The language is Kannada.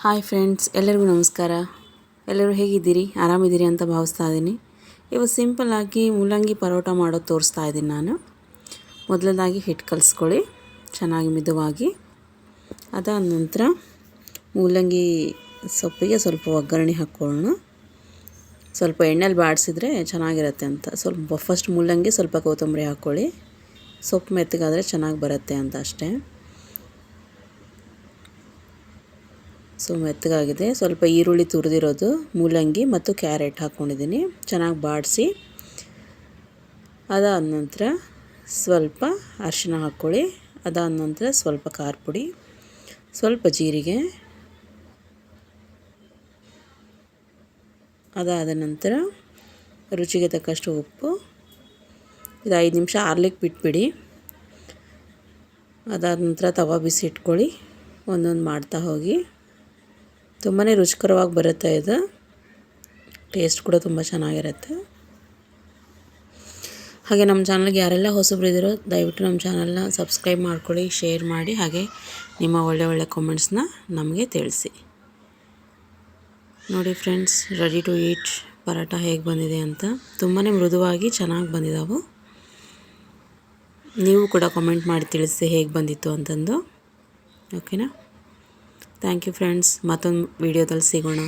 ಹಾಯ್ ಫ್ರೆಂಡ್ಸ್, ಎಲ್ಲರಿಗೂ ನಮಸ್ಕಾರ. ಎಲ್ಲರೂ ಹೇಗಿದ್ದೀರಿ? ಆರಾಮಿದ್ದೀರಿ ಅಂತ ಭಾವಿಸ್ತಾ ಇದ್ದೀನಿ. ಇವತ್ತು ಸಿಂಪಲ್ಲಾಗಿ ಮೂಲಂಗಿ ಪರೋಟ ಮಾಡೋದು ತೋರಿಸ್ತಾ ಇದ್ದೀನಿ ನಾನು. ಮೊದಲನೇದಾಗಿ ಹಿಟ್ಟು ಕಲಿಸ್ಕೊಳ್ಳಿ. ಚೆನ್ನಾಗಿ ಮಿದುವಾಗಿ. ಅದಾದ ನಂತರ ಮೂಲಂಗಿ ಸೊಪ್ಪಿಗೆ ಸ್ವಲ್ಪ ಒಗ್ಗರಣೆ ಹಾಕ್ಕೊಳ್ಳೋಣ. ಸ್ವಲ್ಪ ಎಣ್ಣೆಲಿ ಬಾಡಿಸಿದ್ರೆ ಚೆನ್ನಾಗಿರುತ್ತೆ ಅಂತ. ಸ್ವಲ್ಪ ಫಸ್ಟ್ ಮೂಲಂಗಿ ಸ್ವಲ್ಪ ಕೊತ್ತಂಬರಿ ಹಾಕ್ಕೊಳ್ಳಿ. ಸೊಪ್ಪು ಮೆತ್ತಗಾದರೆ ಚೆನ್ನಾಗಿ ಬರುತ್ತೆ ಅಂತ ಅಷ್ಟೇ. ಸೊ ಮೆತ್ತಗಾಗಿದೆ. ಸ್ವಲ್ಪ ಈರುಳ್ಳಿ ತುರಿದಿರೋದು, ಮೂಲಂಗಿ ಮತ್ತು ಕ್ಯಾರೆಟ್ ಹಾಕ್ಕೊಂಡಿದ್ದೀನಿ ಚೆನ್ನಾಗಿ ಬಾಡಿಸಿ. ಅದಾದ ನಂತರ ಸ್ವಲ್ಪ ಅರಿಶಿನ ಹಾಕ್ಕೊಳ್ಳಿ. ಅದಾದ ನಂತರ ಸ್ವಲ್ಪ ಖಾರ ಪುಡಿ, ಸ್ವಲ್ಪ ಜೀರಿಗೆ. ಅದಾದ ನಂತರ ರುಚಿಗೆ ತಕ್ಕಷ್ಟು ಉಪ್ಪು. ಇದು ಐದು ನಿಮಿಷ ಆರ್ಲಿಕ್ಕೆ ಬಿಟ್ಬಿಡಿ. ಅದಾದ ನಂತರ ತವಾ ಬಿಸಿ ಇಟ್ಕೊಳ್ಳಿ. ಒಂದೊಂದು ಮಾಡ್ತಾ ಹೋಗಿ. ತುಂಬಾ ರುಚಿಕರವಾಗಿ ಬರುತ್ತೆ ಇದು. ಟೇಸ್ಟ್ ಕೂಡ ತುಂಬ ಚೆನ್ನಾಗಿರುತ್ತೆ. ಹಾಗೆ ನಮ್ಮ ಚಾನಲ್ಗೆ ಯಾರೆಲ್ಲ ಹೊಸಬ್ರು ಇದ್ದೀರೋ ದಯವಿಟ್ಟು ನಮ್ಮ ಚಾನಲ್ನ ಸಬ್ಸ್ಕ್ರೈಬ್ ಮಾಡ್ಕೊಳ್ಳಿ ಶೇರ್ ಮಾಡಿ, ಹಾಗೆ ನಿಮ್ಮ ಒಳ್ಳೆ ಒಳ್ಳೆ ಕಾಮೆಂಟ್ಸ್ನ ನಮಗೆ ತಿಳಿಸಿ. ನೋಡಿ friends ready to eat parotta ಹೇಗೆ ಬಂದಿದೆ ಅಂತ. ತುಂಬಾ ಮೃದುವಾಗಿ ಚೆನ್ನಾಗಿ ಬಂದಿದ್ದಾವೆ ನೀವು ಕೂಡ ಕಾಮೆಂಟ್ ಮಾಡಿ ತಿಳಿಸಿ ಹೇಗೆ ಬಂದಿತ್ತು ಅಂತಂದು. ಓಕೆನಾ ಥ್ಯಾಂಕ್ ಯು ಫ್ರೆಂಡ್ಸ್ ಮತ್ತೊಂದು ವೀಡಿಯೋದಲ್ಲಿ ಸಿಗೋಣ